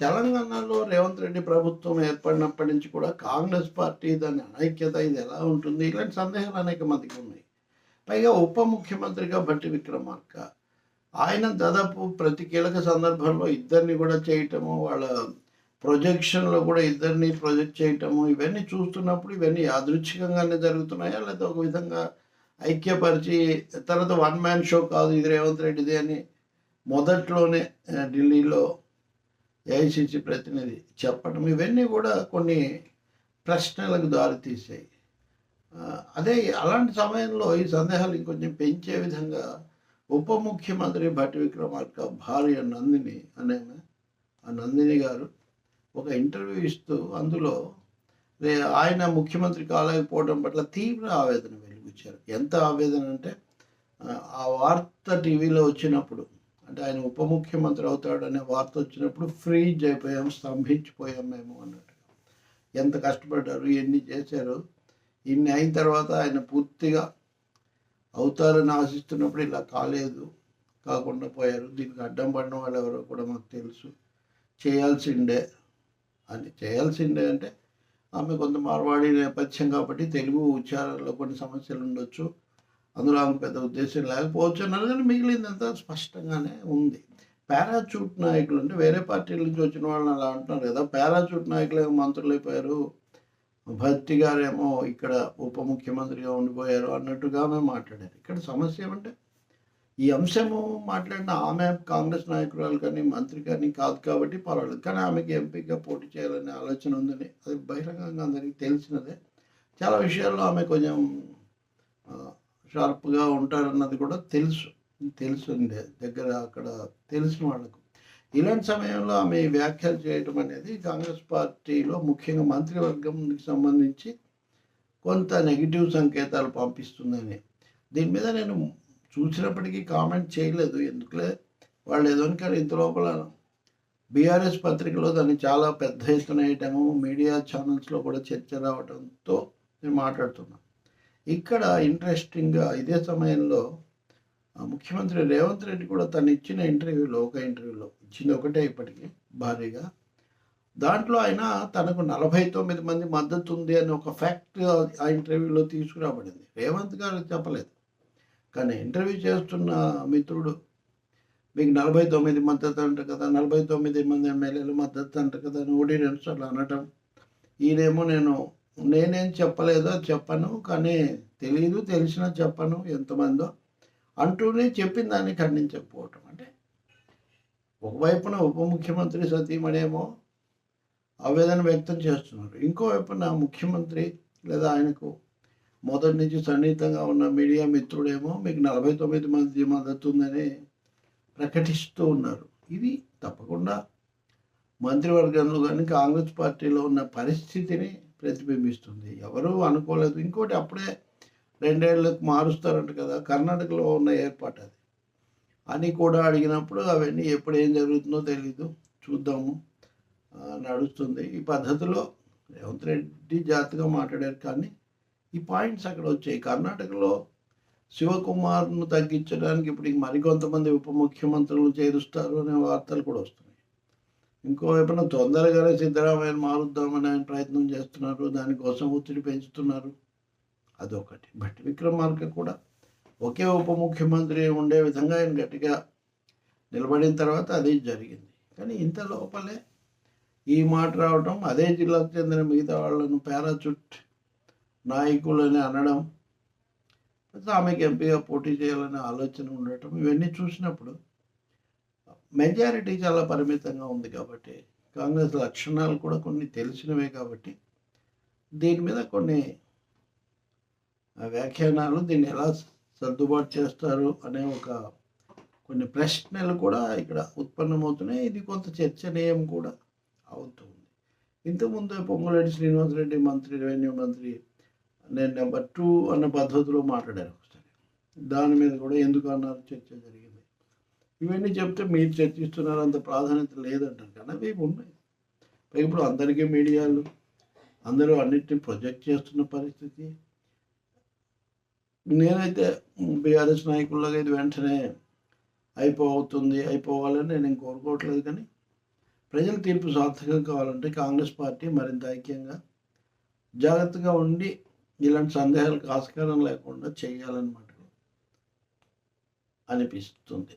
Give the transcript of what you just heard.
తెలంగాణలో రేవంత్ రెడ్డి ప్రభుత్వం ఏర్పడినప్పటి నుంచి కూడా కాంగ్రెస్ పార్టీ దాని అనైక్యత ఇది ఎలా ఉంటుంది? ఇలాంటి సందేహాలు అనేక మందికి ఉన్నాయి. పైగా ఉప ముఖ్యమంత్రిగా భట్టి విక్రమార్క. ఆయన దాదాపు ప్రతి కీలక సందర్భంలో ఇద్దరిని కూడా చేయటము వాళ్ళ ప్రొజెక్షన్లో కూడా ఇద్దరిని ప్రొజెక్ట్ చేయటము ఇవన్నీ చూస్తున్నప్పుడు ఇవన్నీ యాదృచ్ఛికంగానే జరుగుతున్నాయా? లేదా ఒక విధంగా ఐక్యపరిచి తర్వాత వన్ మ్యాన్ షో కాదు ఇది రేవంత్ రెడ్డిది అని మొదట్లోనే ఢిల్లీలో ఏఐసిసి ప్రతినిధి చెప్పడం. ఇవన్నీ కూడా కొన్ని ప్రశ్నలకు దారితీసాయి అదే అలాంటి సమయంలో ఈ సందేహాలు ఇంకొంచెం పెంచే విధంగా ఉప ముఖ్యమంత్రి భట్టి విక్రమార్క భార్య నందిని అనే ఆ నందిని గారు ఒక ఇంటర్వ్యూ ఇస్తూ అందులో ఆయన ముఖ్యమంత్రి కాలేకపోవడం పట్ల తీవ్ర ఆవేదన వెలుగుచ్చారు. ఎంత ఆవేదన అంటే ఆ వార్త టీవీలో వచ్చినప్పుడు అంటే ఆయన ఉప ముఖ్యమంత్రి అవుతాడనే వార్త వచ్చినప్పుడు ఫ్రీజ్ అయిపోయాం స్తంభించిపోయాం మేము అన్నట్టు ఎంత కష్టపడ్డారు ఎన్ని చేశారు ఇన్ని అయిన తర్వాత ఆయన పూర్తిగా అవుతారని ఆశిస్తున్నప్పుడు ఇలా కాలేదు కాకుండా పోయారు. దీనికి అడ్డం పడిన వాళ్ళు ఎవరో కూడా మాకు తెలుసు. చేయాల్సిండే అని. చేయాల్సిందే అంటే ఆమె కొంత మార్వాడి నేపథ్యం కాబట్టి తెలుగు ఉచ్చారణలో కొన్ని సమస్యలు ఉండొచ్చు. అందులో ఆమె పెద్ద ఉద్దేశం లేకపోవచ్చు అన్నారు కానీ మిగిలిందంతా స్పష్టంగానే ఉంది. పారాచూట్ నాయకులు అంటే వేరే పార్టీల నుంచి వచ్చిన వాళ్ళని అలా అంటున్నారు కదా. పారాచూట్ నాయకులు ఏమో మంత్రులు అయిపోయారు భర్తి గారేమో ఇక్కడ ఉప ముఖ్యమంత్రిగా ఉండిపోయారు అన్నట్టుగా ఆమె మాట్లాడారు. ఇక్కడ సమస్య ఏమంటే ఈ అంశము మాట్లాడిన ఆమె కాంగ్రెస్ నాయకురాలు కానీ మంత్రి కానీ కాదు కాబట్టి పర్వాలేదు. కానీ ఆమెకి ఎంపీగా పోటీ చేయాలనే ఆలోచన ఉందని అది బహిరంగంగా అందరికీ తెలిసినదే. చాలా విషయాల్లో ఆమె కొంచెం షార్ప్గా ఉంటారన్నది కూడా తెలుసు. తెలుసుండే. దగ్గర అక్కడ తెలిసిన వాళ్ళకు. ఇలాంటి సమయంలో ఆమె వ్యాఖ్యలు చేయడం అనేది కాంగ్రెస్ పార్టీలో ముఖ్యంగా మంత్రివర్గంకి సంబంధించి కొంత నెగిటివ్ సంకేతాలు పంపిస్తుందని. దీని మీద నేను చూసినప్పటికీ కామెంట్ చేయలేదు. ఎందుకులే? వాళ్ళు ఏదో కానీ ఇంత లోపల బీఆర్ఎస్ పత్రికలో దాన్ని చాలా పెద్ద ఎత్తున వేయటము మీడియా ఛానల్స్లో కూడా చర్చ రావడంతో నేను మాట్లాడుతున్నాను ఇక్కడ ఇంట్రెస్టింగ్గా ఇదే సమయంలో ముఖ్యమంత్రి రేవంత్ రెడ్డి కూడా తను ఇచ్చిన ఇంటర్వ్యూలో ఒక ఇంటర్వ్యూలో ఇచ్చింది ఒకటే ఇప్పటికీ భారీగా. దాంట్లో ఆయన తనకు నలభై తొమ్మిది మంది మద్దతు ఉంది అని ఒక ఫ్యాక్ట్ ఆ ఇంటర్వ్యూలో తీసుకురాబడింది. రేవంత్ గారు చెప్పలేదు. కానీ ఇంటర్వ్యూ చేస్తున్న మిత్రుడు మీకు నలభై తొమ్మిది మద్దతు అంట కదా నలభై తొమ్మిది మంది ఎమ్మెల్యేలు మద్దతు అంట కదా అని ఒకటి రెండు సార్లు అనటం ఈయనేమో నేను నేనేం చెప్పలేదో చెప్పను కానీ తెలియదు తెలిసినా చెప్పను ఎంతమందో అంటూనే చెప్పిన దాన్ని ఖండించకపోవటం. అంటే ఒకవైపున ఉప ముఖ్యమంత్రి సతీమణేమో ఆవేదన వ్యక్తం చేస్తున్నారు. ఇంకోవైపున ముఖ్యమంత్రి లేదా ఆయనకు మొదటి నుంచి సన్నిహితంగా ఉన్న మీడియా మిత్రుడేమో మీకు నలభై తొమ్మిది మంది మద్దతు ఉందని ప్రకటిస్తూ ఉన్నారు. ఇది తప్పకుండా మంత్రివర్గంలో కానీ కాంగ్రెస్ పార్టీలో ఉన్న పరిస్థితిని ప్రతిబింబిస్తుంది. ఎవరు అనుకోలేదు. ఇంకోటి అప్పుడే రెండేళ్ళకు మారుస్తారంట కదా. కర్ణాటకలో ఉన్న ఏర్పాటు అది. అని కూడా అడిగినప్పుడు అవన్నీ ఎప్పుడు ఏం జరుగుతుందో తెలీదు. చూద్దాము. నడుస్తుంది. ఈ పద్ధతిలో రేవంత్ రెడ్డి జాతిగా మాట్లాడారు కానీ ఈ పాయింట్స్ అక్కడ వచ్చాయి. కర్ణాటకలో శివకుమార్ను తగ్గించడానికి ఇప్పుడు మరికొంతమంది ఉప ముఖ్యమంత్రులు చేరుస్తారు అనే వార్తలు కూడా వస్తున్నాయి. ఇంకోవైపున తొందరగానే సిద్ధరామయ్యను మారుద్దామని ఆయన ప్రయత్నం చేస్తున్నారు దానికోసం ఒత్తిడి పెంచుతున్నారు. అదొకటి. బట్ విక్రమార్క కూడా ఒకే ఉప ముఖ్యమంత్రి ఉండే విధంగా ఆయన గట్టిగా నిలబడిన తర్వాత అదే జరిగింది. కానీ ఇంత లోపలే ఈ మాట రావటం అదే జిల్లాకు చెందిన మిగతా వాళ్ళను పారాచూట్ నాయకులని అనడం ఆమెకి ఎంపీగా పోటీ చేయాలనే ఆలోచన ఉండటం ఇవన్నీ చూసినప్పుడు మెజారిటీ చాలా పరిమితంగా ఉంది కాబట్టి కాంగ్రెస్ లక్షణాలు కూడా కొన్ని తెలిసినవే కాబట్టి దీని మీద కొన్ని వ్యాఖ్యానాలు దీన్ని ఎలా సర్దుబాటు చేస్తారు అనే ఒక కొన్ని ప్రశ్నలు కూడా ఇక్కడ ఉత్పన్నమవుతున్నాయి. ఇది కొంత చర్చనీయం కూడా అవుతుంది. ఇంతకుముందు పొంగులేటి శ్రీనివాసరెడ్డి మంత్రి రెవెన్యూ మంత్రి నేను నెంబర్ టూ అన్న పద్ధతిలో మాట్లాడారు ఒకసారి. దాని మీద కూడా ఎందుకు అన్నారు? చర్చ జరిగింది. ఇవన్నీ చెప్తే మీరు చర్చిస్తున్నారు అంత ప్రాధాన్యత లేదంటారు కానీ అవి ఉన్నాయి. పైగా ఇప్పుడు అందరికీ మీడియాలు అందరూ అన్నిటిని ప్రొజెక్ట్ చేస్తున్న పరిస్థితి. నేనైతే బీఆర్ఎస్ నాయకుల్లాగా ఇది వెంటనే అయిపోతుంది అయిపోవాలని నేను కోరుకోవట్లేదు కానీ ప్రజల తీర్పు సార్థకం కావాలంటే కాంగ్రెస్ పార్టీ మరింత ఐక్యంగా జాగ్రత్తగా ఉండి ఇలాంటి సందేహాలకు ఆస్కారం లేకుండా చేయాలన్నమాట అనిపిస్తుంది.